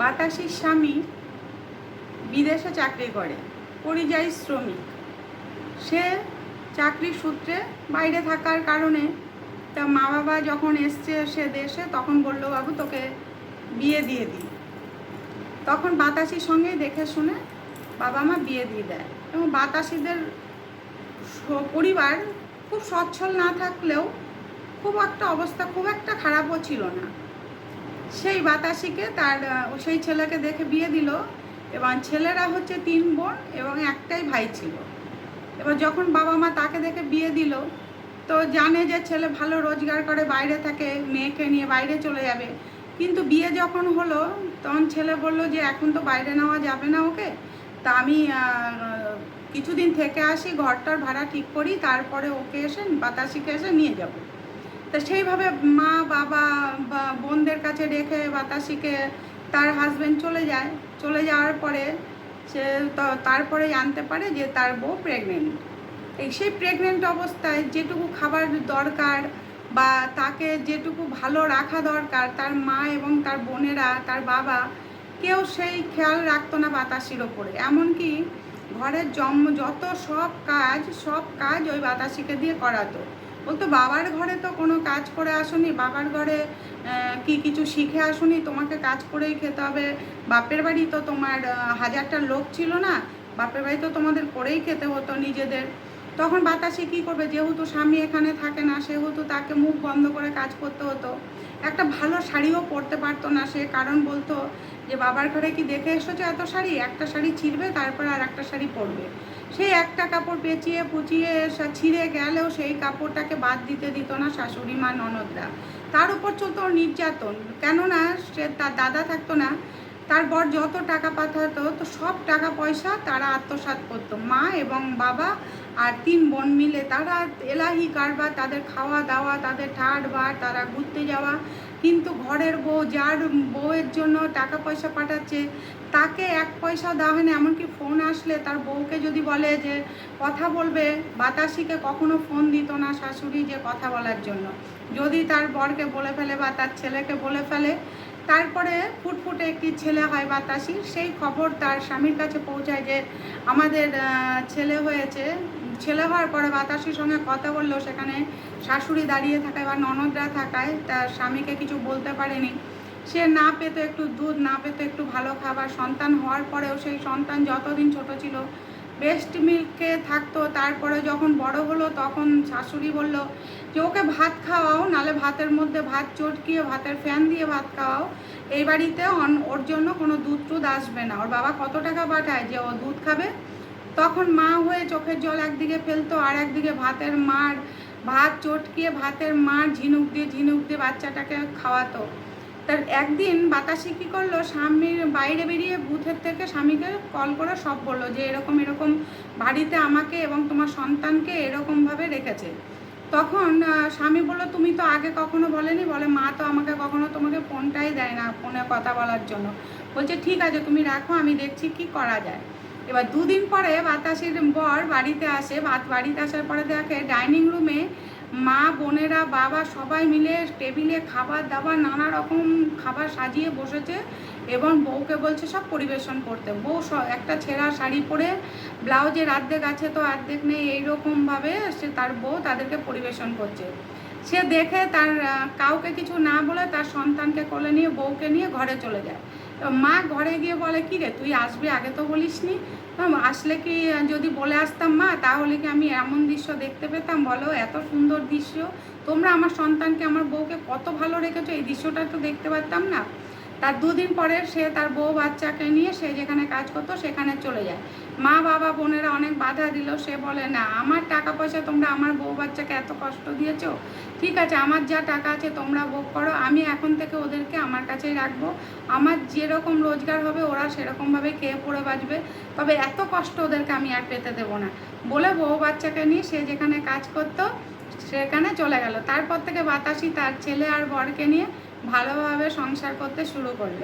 বাতাসির স্বামী বিদেশে চাকরি করে, পরিযায়ী শ্রমিক। সে চাকরির সূত্রে বাইরে থাকার কারণে তা মা বাবা যখন এসছে সে দেশে, তখন বলল, বাবু, তোকে বিয়ে দিয়ে দিই। তখন বাতাসির সঙ্গে দেখে শুনে বাবা মা বিয়ে দিয়ে দেয় এবং বাতাসিদের পরিবার খুব সচ্ছল না থাকলেও খুব একটা অবস্থা খুব একটা খারাপও ছিল না। সেই বাতাসিকে তার সেই ছেলেকে দেখে বিয়ে দিল। এবং ছেলেরা হচ্ছে তিন বোন এবং একটাই ভাই ছিল। এবার যখন বাবা মা তাকে দেখে বিয়ে দিল, তো জানে যে ছেলে ভালো রোজগার করে, বাইরে থাকে, মেয়েকে নিয়ে বাইরে চলে যাবে। কিন্তু বিয়ে যখন হলো, তখন ছেলে বলল যে, এখন তো বাইরে নেওয়া যাবে না ওকে। তা আমি কিছুদিন থেকে আসি, ঘরটার ভাড়া ঠিক করি, তারপরে ওকে এসে বাতাসিকে এসে নিয়ে যাব। তা সেইভাবে মা, বাবা বা বোনদের কাছে রেখে বাতাসিকে তার হাজব্যান্ড চলে যায়। চলে যাওয়ার পরে সে তারপরে জানতে পারে যে তার বউ প্রেগনেন্ট এই সেই প্রেগনেন্ট অবস্থায় যেটুকু খাবার দরকার বা তাকে যেটুকু ভালো রাখা দরকার তার মা এবং তার বোনেরা, তার বাবা, কেউ সেই খেয়াল রাখতো না বাতাসির ওপরে। এমনকি ঘরের জন্ম যত সব কাজ সব কাজ ওই বাতাসিকে দিয়ে করাতো। বলতো বাবার ঘরে তো কোনো কাজ করে আসুনি, বাবার ঘরে কি কিছু শিখে আসুনি, তোমাকে কাজ করেই খেতে হবে। বাপের বাড়ি তো তোমার হাজারটা লোক ছিল না, বাপের বাড়ি তো তোমাদের করেই খেতে হতো নিজেদের। তখন বাতাসে কী করবে? যেহেতু স্বামী এখানে থাকে না, সেহেতু তাকে মুখ বন্ধ করে কাজ করতে হতো। একটা ভালো শাড়িও পরতে পারতো না সে, কারণ বলতো যে, বাবার ঘরে কি দেখে এসেছ এত শাড়ি? একটা শাড়ি ছিঁড়বে, তারপর আর একটা শাড়ি পরবে। সেই একটা কাপড় পেঁচিয়ে পুচিয়ে ছিঁড়ে গেলেও সেই কাপড়টাকে বাদ দিতে দিত না শাশুড়ি মা, ননদরা। তার উপর চলতো নির্যাতন। কেননা সে তার দাদা থাকতো না তার বর যত টাকা পাঠাতো, তো সব টাকা পয়সা তারা আত্মসাৎ করতো। মা এবং বাবা আর তিন বোন মিলে তারা এলাহি কারবার তাদের খাওয়া দাওয়া, তাদের ঠাট বার, তারা ঘুরতে যাওয়া। কিন্তু ঘরের বউ যার বউয়ের জন্য টাকা পয়সা পাঠাচ্ছে, তাকে এক পয়সাও দেওয়া হয় না এমনকি ফোন আসলে তার বউকে যদি বলে যে, কথা বলবে? বাতাসিকে কখনো ফোন দিত না শাশুড়ি যে কথা বলার জন্য। যদি তার বরকে বলে ফেলে বা তার ছেলেকে বলে ফেলে তারপরে ফুটফুটে একটি ছেলে হয় বাতাসি। সেই খবর তার স্বামীর কাছে পৌঁছায় যে আমাদের ছেলে হয়েছে। ছেলে হওয়ার পরে বাতাসির সঙ্গে কথা বলল। সেখানে শাশুড়ি দাঁড়িয়ে থাকায় বা ননদরা থাকায় তার স্বামীকে কিছু বলতে পারেনি। সে না পেত একটু দুধ, না পেত একটু ভালো খাবার। সন্তান হওয়ার পরেও সেই সন্তান যতদিন ছোট ছিল বেস্ট মিল্কে থাকতো, তারপরে যখন বড় হলো তখন শাশুড়ি বলল যে, ওকে ভাত খাওয়াও, নালে ভাতের মধ্যে ভাত চটকিয়ে, ভাতের ফ্যান দিয়ে ভাত খাওয়াও। এই বাড়িতে ওর জন্য কোনো দুধ টুধ আসবে না। ওর বাবা কত টাকা পাঠায় যে, ও দুধ খাবে? তখন মা হয়ে চোখের জল একদিকে ফেলতো, আর একদিকে ভাতের মার, ভাত চটকিয়ে, ভাতের মার ঝিনুক দিয়ে ঝিনুক দিয়ে বাচ্চাটাকে খাওয়াতো। তার একদিন বাতাসে কী করল? স্বামীর বাইরে বেরিয়ে বুথের থেকে স্বামীকে কল করে সব বলল যে, এরকম এরকম বাড়িতে আমাকে এবং তোমার সন্তানকে এরকমভাবে রেখেছে। তখন স্বামী বলল, তুমি তো আগে কখনো বলেনি? বলে, মা তো আমাকে কখনো তোমাকে ফোনটাই দেয় না, ফোনে কথা বলার জন্য। বলছে, ঠিক আছে, তুমি রাখো, আমি দেখছি কি করা যায়। এবার দুদিন পরে বাতাসির বর বাড়িতে আসে। বাড়িতে আসার পরে দেখে ডাইনিং রুমে মা, বোনেরা, বাবা সবাই মিলে টেবিলে খাবার দাবার নানা রকম খাবার সাজিয়ে বসেছে এবং বউকে বলছে সব পরিবেশন করতে। বউ একটা ছেঁড়া শাড়ি পরে ব্লাউজের আর্ধেক আছে তো অর্ধেক নেই, এইরকমভাবে সে তার বউ তাদেরকে পরিবেশন করছে। সে দেখে তার কাউকে কিছু না বলে তার সন্তানকে কোলে নিয়ে বউকে নিয়ে ঘরে চলে যায়। তো মা ঘরে গিয়ে বলে, কি রে, তুই আসবি? আগে তো বলিস নি আসলে কি, যদি বলে আসতাম মা, তাহলে কি আমি এমন দৃশ্য দেখতে পেতাম? বলো, এত সুন্দর দৃশ্য। তোমরা আমার সন্তানকে, আমার বউকে কত ভালো রেখেছো? এই দৃশ্যটা তো দেখতে পারতাম না। তার দুদিন পরে সে তার বউ বাচ্চাকে নিয়ে সে যেখানে কাজ করতো সেখানে চলে যায়। মা, বাবা, বোনেরা অনেক বাধা দিল। সে বলে, না, আমার টাকা পয়সা তোমরা আমার বউ বাচ্চাকে এত কষ্ট দিয়েছ? ঠিক আছে, আমার যা টাকা আছে তোমরা ভোগ করো। আমি এখন থেকে ওদেরকে আমার কাছেই রাখব। আমার যেরকম রোজগার হবে, ওরা সেরকমভাবে খেয়ে পড়ে বাঁচবে। তবে এত কষ্ট ওদেরকে আমি আর পেতে দেবো না। বলে বউ বাচ্চাকে নিয়ে সে যেখানে কাজ করতো, সেখানে চলে গেল। তারপর থেকে বাতাসি তার ছেলে আর বরকে নিয়ে ভালোভাবে সংসার করতে শুরু করল।